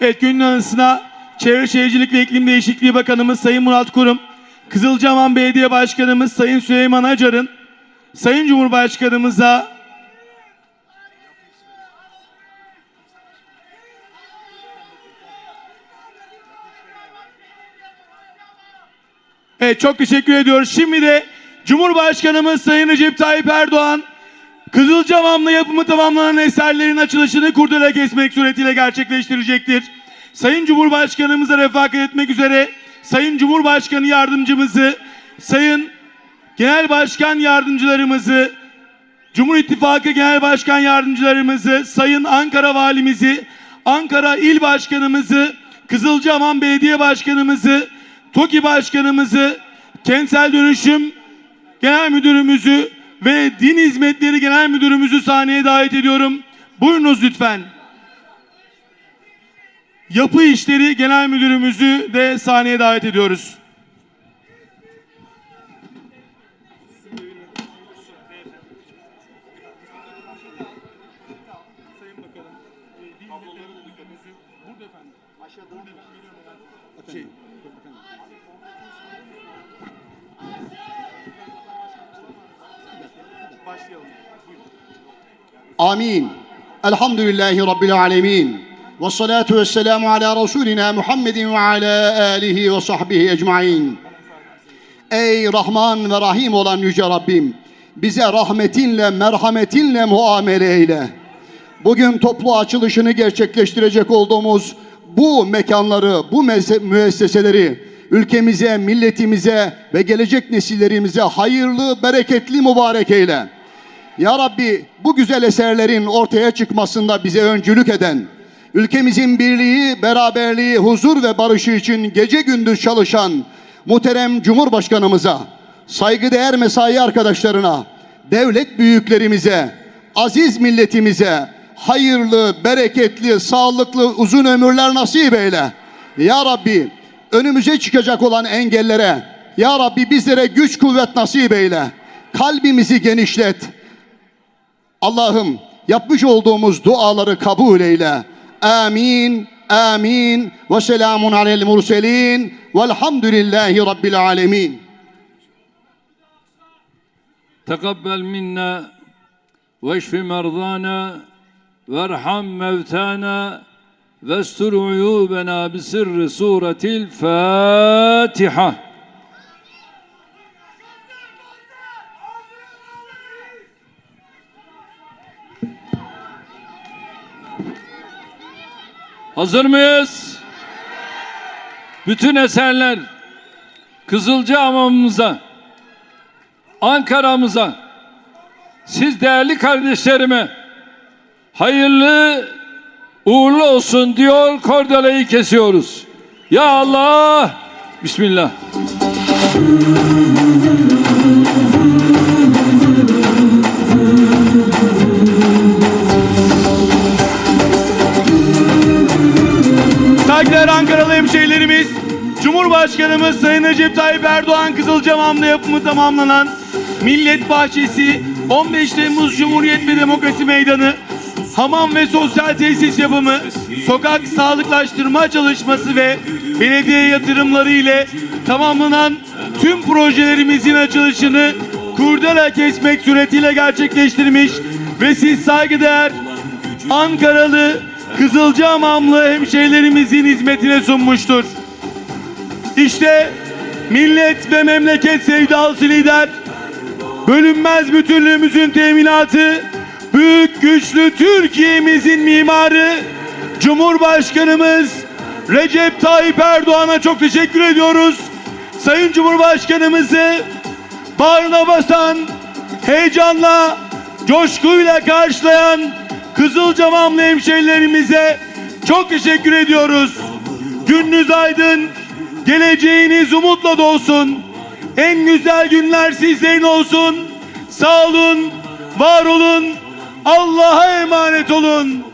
Evet günün anısına Çevre Şehircilik ve İklim Değişikliği Bakanımız Sayın Murat Kurum, Kızılcahamam Belediye Başkanımız Sayın Süleyman Acar'ın Sayın Cumhurbaşkanımıza Evet çok teşekkür ediyoruz. Şimdi de Cumhurbaşkanımız Sayın Recep Tayyip Erdoğan Kızılcamam'la yapımı tamamlanan eserlerin açılışını kurdele kesmek suretiyle gerçekleştirecektir. Sayın Cumhurbaşkanımıza refakat etmek üzere Sayın Cumhurbaşkanı yardımcımızı, Sayın Genel Başkan yardımcılarımızı, Cumhur İttifakı Genel Başkan Yardımcılarımızı, Sayın Ankara Valimizi, Ankara İl Başkanımızı, Kızılcahamam Belediye Başkanımızı, TOKİ Başkanımızı, Kentsel Dönüşüm Genel Müdürümüzü ve Din Hizmetleri Genel Müdürümüzü sahneye davet ediyorum. Buyurunuz lütfen. Yapı İşleri Genel Müdürümüzü de sahneye davet ediyoruz. Amin. Elhamdülillahi Rabbil alemin. Ve salatu ve selamu ala Resulina Muhammedin ve ala alihi ve sahbihi ecmain. Ey Rahman ve Rahim olan Yüce Rabbim, bize rahmetinle, merhametinle muamele eyle. Bugün toplu açılışını gerçekleştirecek olduğumuz bu mekanları, bu müesseseleri ülkemize, milletimize ve gelecek nesillerimize hayırlı, bereketli, mübarek eyle. Ya Rabbi bu güzel eserlerin ortaya çıkmasında bize öncülük eden, ülkemizin birliği, beraberliği, huzur ve barışı için gece gündüz çalışan muhterem Cumhurbaşkanımıza, saygıdeğer mesai arkadaşlarına, devlet büyüklerimize, aziz milletimize hayırlı, bereketli, sağlıklı, uzun ömürler nasip eyle. Ya Rabbi önümüze çıkacak olan engellere, Ya Rabbi bizlere güç kuvvet nasip eyle. Kalbimizi genişlet. Allah'ım yapmış olduğumuz duaları kabul eyle. Amin, amin. Ve selamun alel murselin. Velhamdülillahi Rabbil alemin. تقبل منا واشف مرضانا وارحم موتانا واستر عيوبنا بسر سورة الفاتحة Hazır mıyız? Bütün eserler Kızılcahamamımıza Ankara'mıza, siz değerli kardeşlerime hayırlı uğurlu olsun diyor kordelayı kesiyoruz. Ya Allah, Bismillah. Cumhurbaşkanımız Sayın Recep Tayyip Erdoğan Kızılcahamam'da yapımı tamamlanan Millet Bahçesi 15 Temmuz Cumhuriyet ve Demokrasi Meydanı hamam ve sosyal tesis yapımı, sokak sağlıklaştırma çalışması ve belediye yatırımları ile tamamlanan tüm projelerimizin açılışını kurdela kesmek suretiyle gerçekleştirmiş ve siz saygıdeğer Ankaralı Kızılcahamamlı hemşehrilerimizin hizmetine sunmuştur. İşte millet ve memleket sevdalısı lider, bölünmez bütünlüğümüzün teminatı, büyük güçlü Türkiye'mizin mimarı, Cumhurbaşkanımız Recep Tayyip Erdoğan'a çok teşekkür ediyoruz. Sayın Cumhurbaşkanımızı bağrına basan, heyecanla, coşkuyla karşılayan Kızılcamamlı hemşehrilerimize çok teşekkür ediyoruz. Gününüz aydın, geleceğiniz umutla dolsun. En güzel günler sizlerin olsun. Sağ olun, var olun. Allah'a emanet olun.